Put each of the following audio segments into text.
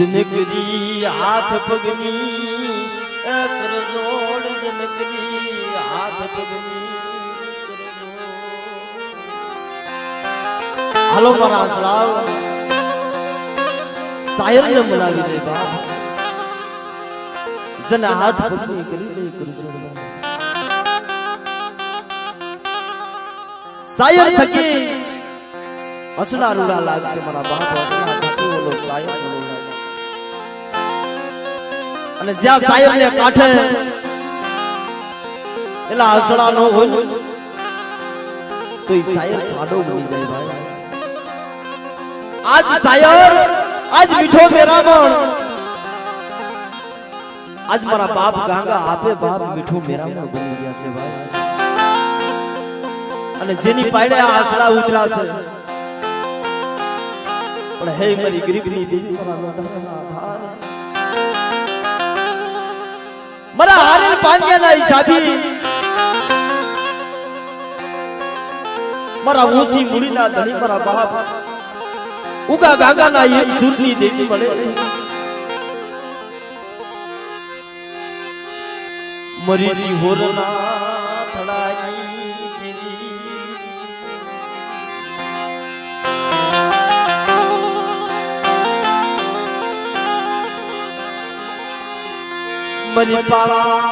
જિંદગી હાથ પગની કરજોડ જિંદગી હાથ પગની. હાલો મારા આસરાવ સાયર ને બોલાવી દે બાપ જન હાથ પગની કરી દે કરજોડ સાયર થકી અસડા રૂડા લાગશે મારા બાપ અસડા થકી ઓલો સાયર. અને જ્યાં સાહેબ ને કાંઠે એટલે આસડા નો હોય, તો એ સાહેબ ખાડો બની જાય ભાઈ. આજ સાયર, આજ મીઠો મેરામણ. આજ મારા બાપ ગાંગા આપે બાપ મીઠો મેરામણ બની ગયા છે ભાઈ. અને જેની પાડે આસડા ઉતરાશે પણ હે મારી ગરીબની દેવી મારા આધાર મારા હારેલ પાંજ્યાના હિસાબી મારા ઊંચી મૂડીના ધણી મારા બાપ. ઉગા ગાગાના એ સુરની દેવી મળે. મરીજી સિહોરના મરી પાવાના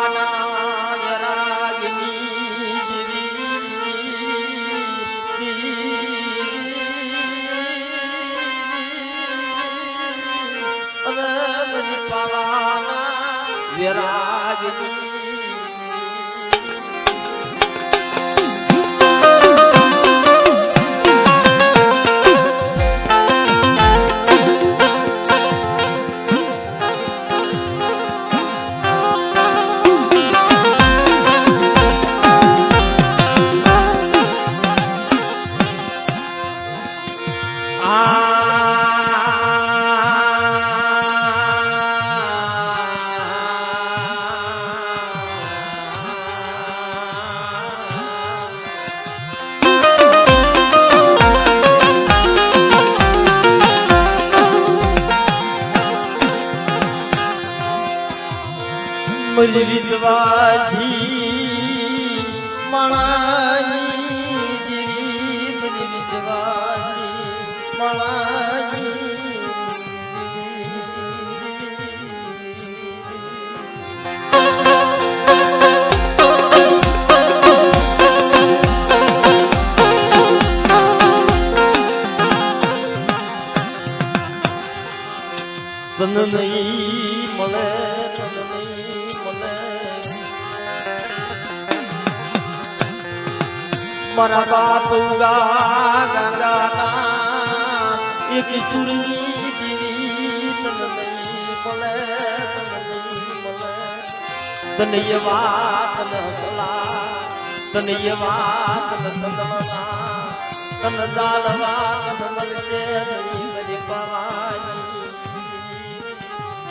તન નહીં મળે મારા બાપ ઉગા ગંગાના એક સુરની દીવી તન નહીં મળે તન એ વાત ન સલા તને એ વાત ન સદમના તન દાલવા તન મળશે નહીં બધી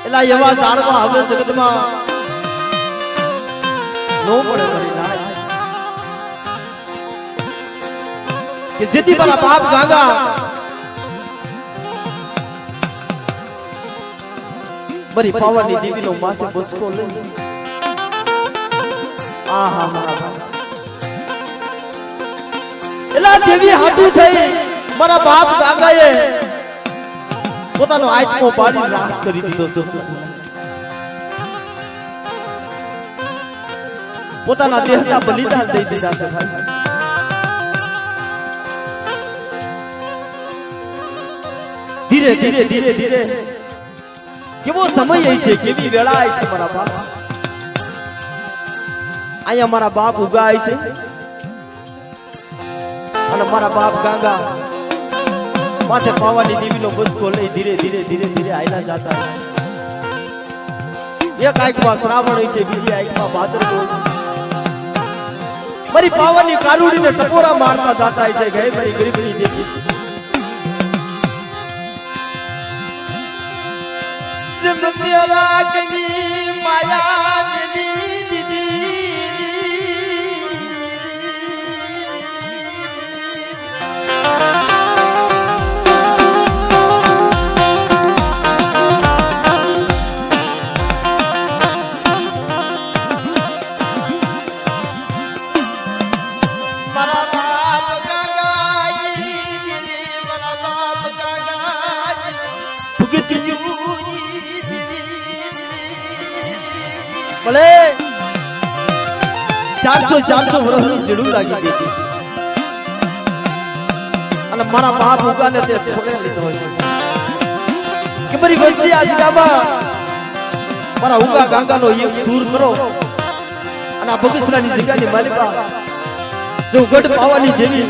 એલા એવા ઝાડવા હવે જગતમાં નો પડે મારી નાય કે જેથી મારા બાપ ગાંગા મારી પાવાની દેવીનો માસે બસકો લઈ આહા. એલા દેવી હાટું થઈ મારા બાપ ગાંગાએ પોતાનો આત્મો બાળી રાખ કરી દીધો છે. પોતાના દેહના બલિદાન દઈ દીધા છે ભાઈ. ધીરે ધીરે ધીરે ધીરે. કેવો સમય અહીં છે કેવી વેળા આવી છે મારા બાપ. અહીંયા મારા બાપ ઉગા આવી છે. અને મારા બાપ ગાંગા. માથે પાવાની દેવીનો બચકો લઈ ધીરે ધીરે ધીરે ધીરે આયલા જાતા. એક આંખમાં શ્રાવણ હોય છે બીજી આંખમાં ભાદરવો છે મારી પાવાની કાલુડીને ટપોરા મારતા જાતા છે ગઈ મારી ગરીબની દેવી જમત્ય રાગની માયાની ભલે. ચારસો ચારસો વર્ષની જીડું લાગી ગઈ અને મારા બાપ ઉગાને તે છોડે લીધો હોય કે મારી વસ્તી આ જગ્યામાં મારા ઉગા ગાંગાનો એક સૂર કરો. અને આ બગસરાની જગ્યાની માલિકા જો ગઢ પાવાની દેવી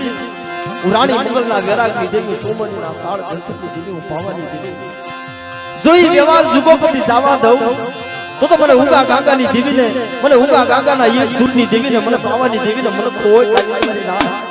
હું રાણી મુગલના વેરાગની દેવી સોમનીના સાળ જંતરની દેવી હું પાવાની દેવી જોઈ વ્યવહાર જુગોપતિ જવા દઉં તો તો મને ઉગા ગાંગાની દેવીને મને ઉગા ગાંગાના એક સુરની દેવીને મને પાવાની દેવીને મને કોઈ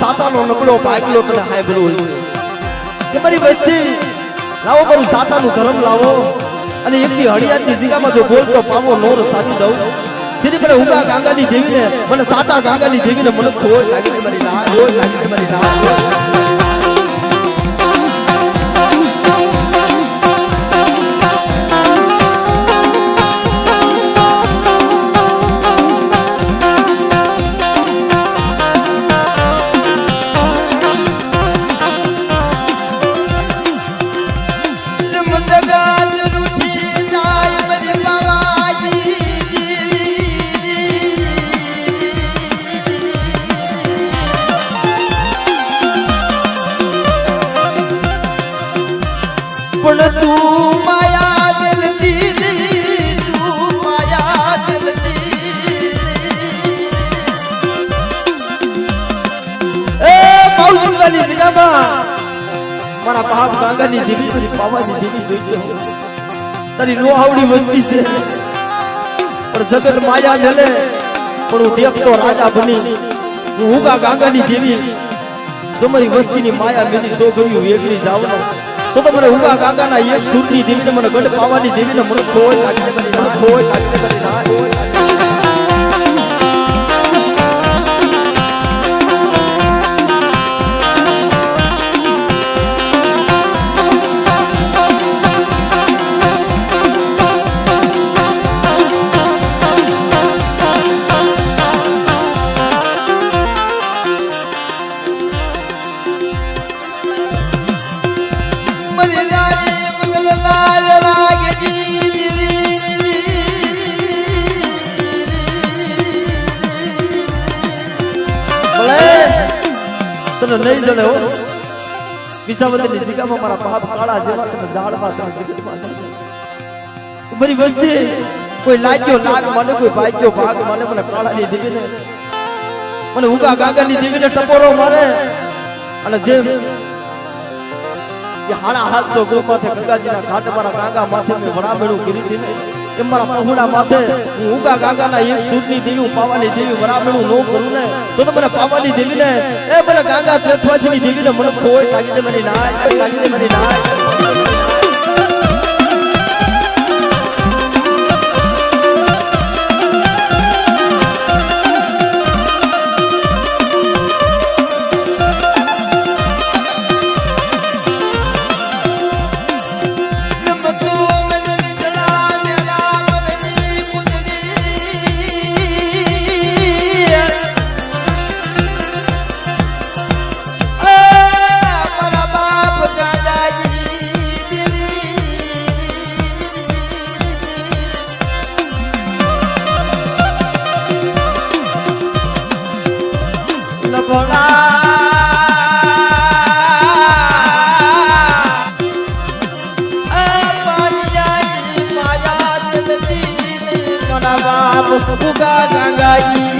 સાતાનો નબળો ભાગલો તને હાંભળ્યો હોય કે મારી વસ્તી, લાવો મારું સાતાનું ધર્મ લાવો. અને એકની હળિયાતની જીગામાં જો બોલતો પાવો નોર સાચી દઉં. જેથી મને ઉગા ગાંગાની દેવીને મને સાતા ગાંગાની દેવીને મને ખોટ લાગી મારી રાહ ખોટ લાગી મારી ના પણ તું માયા દિલથી તું માયા દિલથી એ પાઉચુંગાની જગામાં મારા બાપ ગાંગાની દેવી તારી પાવાની દેવી જોઈ છે તારી નો આવડી વસ્તી છે પણ જગત માયા જલે પણ હું દેખતો રાજા બની હું ઉગા ગાંગાની દેવી તમારી મારી વસ્તીની માયા બીજી સો કર્યું વેગળી જાવનો તો તો મને ઉગા કાકાના એક સુરની દેવીને મને ગઢ પાવાની દેવીને મને કોઈ કોઈ છે વિસાવદરની જગ્યામાં મારા બાપ કાળા જેવા તને ઝાડમાં તને જગતમાં મારી વસ્તી કોઈ લાગ્યો લાગ મને કોઈ ભાગ્યો ભાગ મને મને કાળાની દેવીને મને ઉગા ગાગરની દેવીને ટપોરો મારે. અને જે કે હાડા હાથસો ગો માથે ગંગાજીના ઘાટ મારા ગાગા માથે મેં વરામેળું કરી દીને એમ મારા પહોળા માથે હું ઉગા ગાગાના એક સૂરની દેવી, પાવાની દેવી વરામેળું નો કરું ને, તો તો મને પાવાની દેવી ને એ ગાગા ત્રેસવાસીની દેવી ને મને કોઈ લાગી દે મારી નાય લાગી દે મારી નાય બાપ ઉગા ગંગાઈ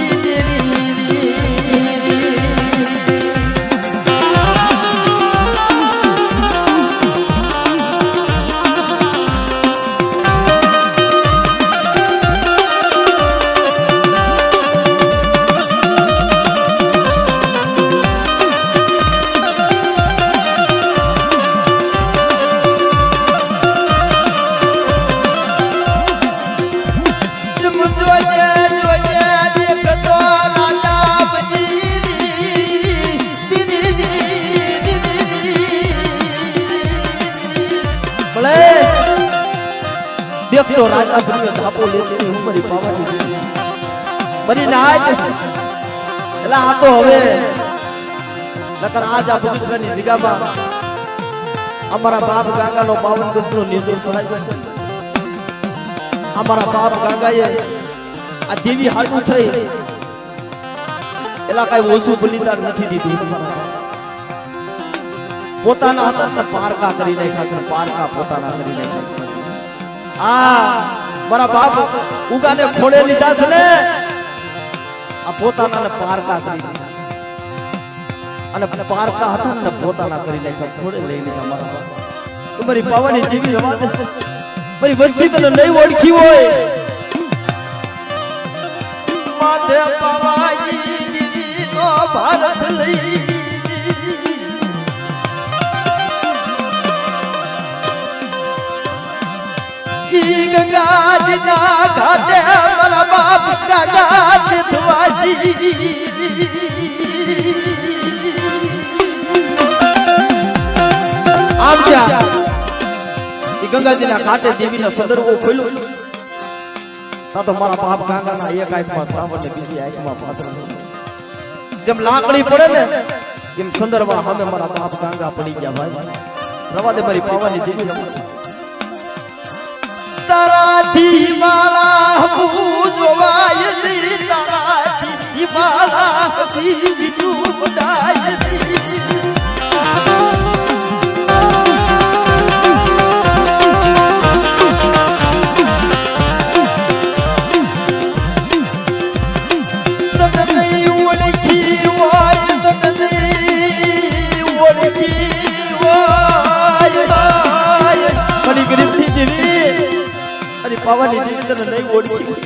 દેખતો રાજા બન્યો ધાપો લેતી હું મારી પાવાની મારી નાજ એટલે આ તો હવે નકર આજ આ બગસરાની જગ્યામાં અમારા બાપ ગાંગાનો બાવન ગજનો નિર્દોષ સળાઈ જશે અમારા બાપ ગાંગાએ આ દેવી હાડું થઈ એલા કઈ ઓછું બલિદાન નથી દીધું અમારા બાપ. પોતાના હાથને પારકા કરી નાખ્યા છે પારકા પોતાના કરી નાખ્યા છે આ મારા બાપ ઉગાને ખોડે લીધા છે ને? આ પોતાના પારકા કરી અને પારકા હતા ને પોતાના કરી નાખ્યા ખોડે લઈ લીધા મારા બાપ. મારી પાવાની જીવી રવા મારી વસ્તી તને નહીં ઓળખી હોય. માથે પાવાઈ નો ભારત લઈ ઈ ગંગાજીના ઘાટે મારા બાપ જ્યાં ગંગાજીના ઘાટે દેવીનો સદરવો ખોલ્યો તા મારા બાપ ગંગાના એક આંખમાં શ્રાવણ ને બીજી આંખમાં પાત્ર જેમ લાકડી પડે ને એમ સુંદરમાં સામે મારા બાપ ગંગા પડી ગયા ભાઈ રવા દે મારી પાવાની દીકરી તારાથી માળા પૂજવાય જી તારાથી માળા પૂજવાય જી અરે ની તને નહીં ઓળખી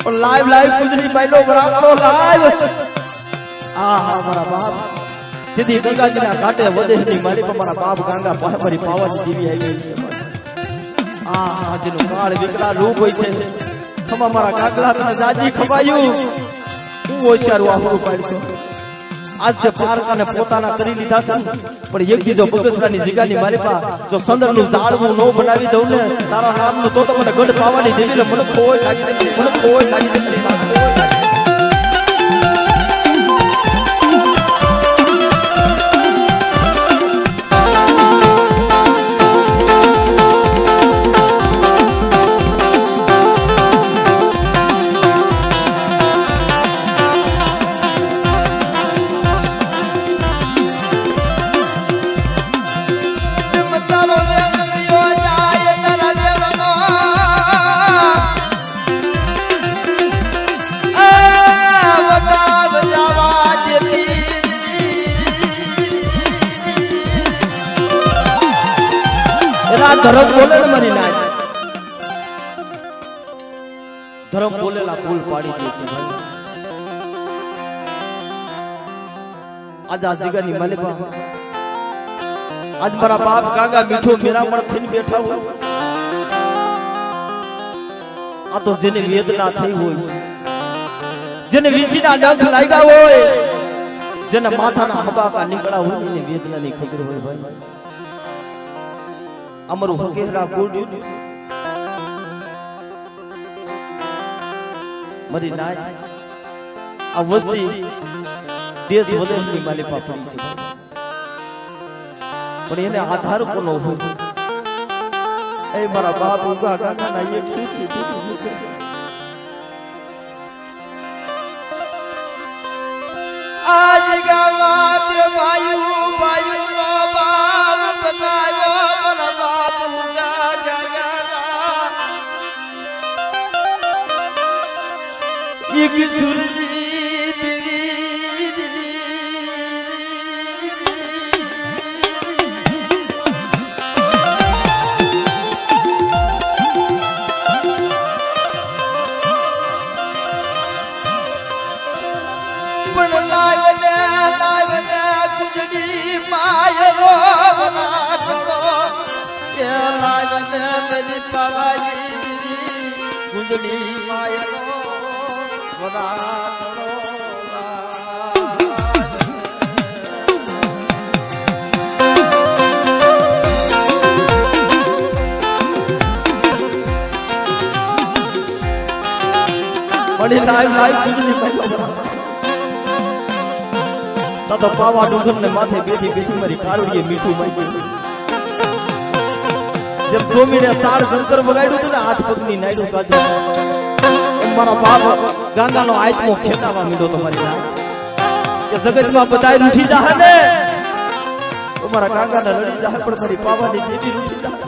પણ લાઈવ લાઈવ ગુજરી પાઈલો બરાબર લાઈવ આ હા મારા બાપ. તેથી ગંગાજીના ઘાટે વધેની મારી પર મારા બાપ ગંગા પાવાની પાવાની દેવી આવી છે. આ હા જેનું કાળ વિકરા રૂપ હોય છે. ખમા મારા કાગલા તને જાજી ખવાયું હું હોશિયારું આહુરું પાડશું આજ તે પારકાને પોતાના કરી લીધા છે પણ એક બીજો બગસરાની જગ્યાની મારી પા જો સંદરનું ઝાડવું ન બનાવી દઉં ને, તારા નામનું તો તો મને ગઢ પાવાની દેવીને મને કોઈ લાગી મને કોઈ લાગી આજ આ જગ્યાની માલિકા આજ મારા બાપ કાકા મીઠો મેરામણ થઈને બેઠા હોય. આ તો જેને વેદના થઈ હોય. જેને વીસીના ડંખ લાગ્યા હોય. જેને માથાના હબાકા નીકળ્યા હોય એને વેદનાની ખબર હોય ભાઈ. અમારું હકેરા ગોડ્યું મરી નાય. આ વસ્તી દેશ વતનની માલી પાપડી છે. પણ એને આધાર કોનો હોય એ મારા બાપ ઉગા કાકાના એક સૃષ્ટિ આજ ગાવાત ભાઈઓ ભાઈઓ બાપ બનાવ્યો મળી લાઈવ લાઈવ ખુદની પડ્યો તા પાવા ડુંગર ને માથે બેઠી બેઠી મારી કારુડીએ મીઠું માંગ્યું જેમ સોમીને સાડ શંકર વગાડ્યું હતું ને હાથ પગની નાયડું કાઢ્યું મારા બાપ ગાંગાનો આત્મો ખેતાવા મીડો તમારી કે જગતમાં બધાય રૂઠી જાહે ને તો મારા ગાંગાને લડી જાહે પણ મારી પાવાની દેવી રૂઠી જાહે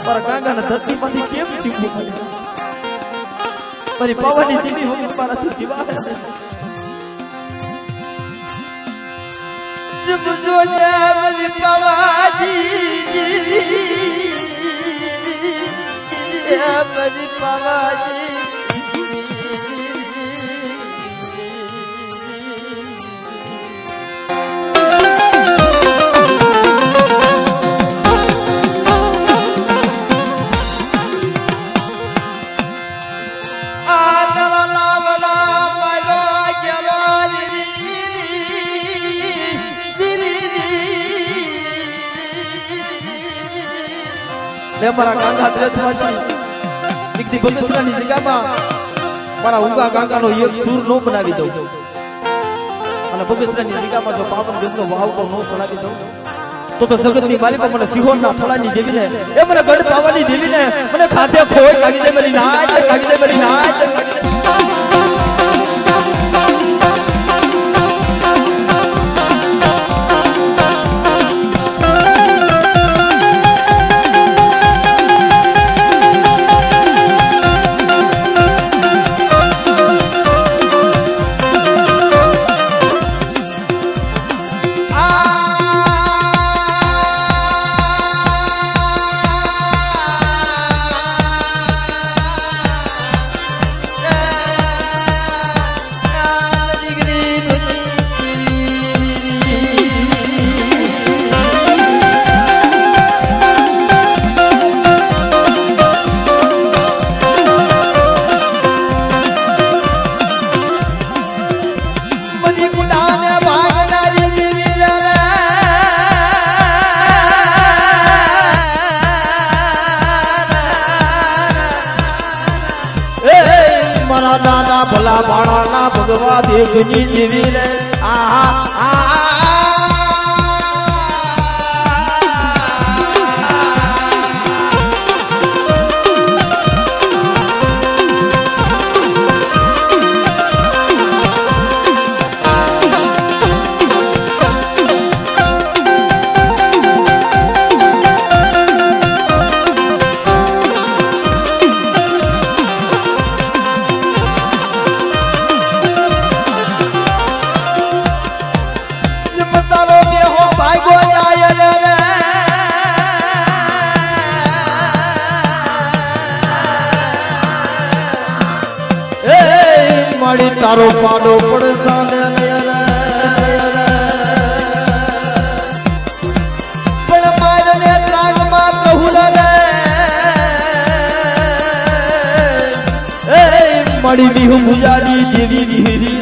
મારા ગાંગાને ધરતીમાંથી કેમ જીવવું પડે મારી પાવાની દીવી હું મારાથી જીવાય. જબ જો મેરી પાવાજી એ મેરી પાવાજી લે મારા ગાંગા ત્રેથમાંથી દીકતી બગસરાની જગ્યામાં મારા ઊંઘા ગાંગાનો એક સૂર નો બનાવી દઉં અને બગસરાની જગ્યામાં જો પાવન ગંગનો તો નો સળાવી દઉં તો તો જગતની માલિકા મને સિંહોરના થળાની દેવીને એ મને ગઢ પાવાની દેવીને મને ખાતે ખોય કાગી દે મારી નાચ દેવની દેવી રે મારી વિહુ મુજાડી દેવી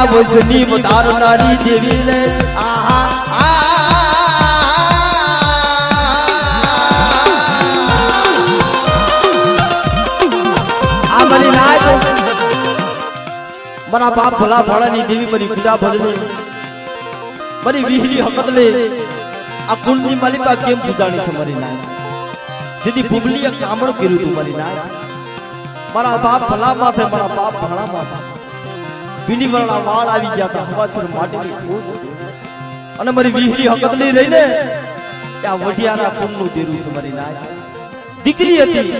ગયા વજની વધારનારી દેવી લે. આહા આ મારી નાય મારા બાપ ભલા ભાળાની દેવી મારી ગુડા ભજની. મારી વિહરી હકત લે. આ કુંડની માલિકા કેમ પૂજાણી છે મારી નાય દીદી ભૂગલીએ કામણ કર્યું તું મારી નાય મારા બાપ ભલા માથે મારા બાપ ભલા માથે વરણા વાળ આવી ગયા હતા, હવાસર માટીની અને મારી વિહરી હકત નહીં રહી આ વઢિયાના કુંડનું દેરું છે મારી દીકરી હતી.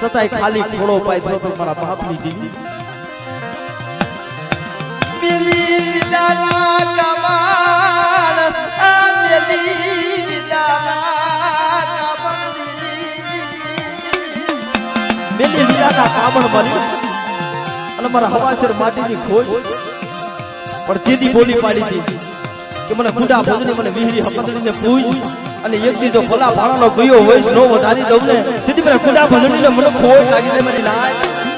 છતાંય ખાલી ખોળો પાય તો મારા બાપની દીકરી. મિલી વિદાના કમાલ આ મિલી વિદાના કમાલ મારા હવાસર માટીની ખોજ? પણ તેદી બોલી પાડી હતી કે મને ગુડા ભજની મને વિહરી હકતડીને પૂજ અને એક દી જો ભલા ભાણાનો ગયો હોય નો વધારી દઉં ને તેથી મને ગુડા ભજનીને મને ખોજ લાગી જાય મારી નાય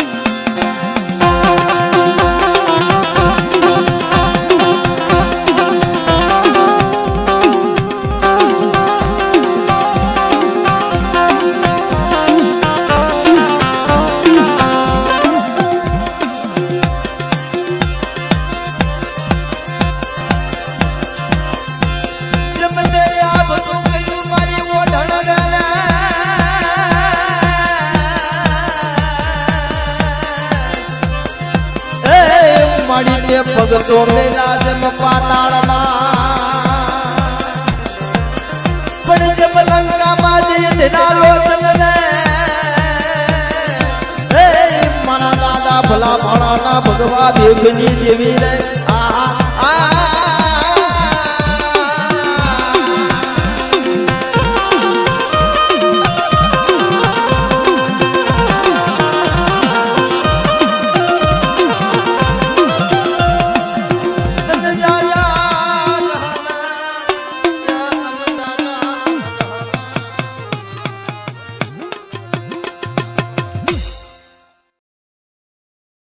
માડી તે ભગતો મેરાજમ પાતાળમાં. પણ જબ લંકામાં જઈ તેના. લોચનને એ મારા દાદા ભલા ભાણાના ભગવા દેવની દેવી રે. આહા.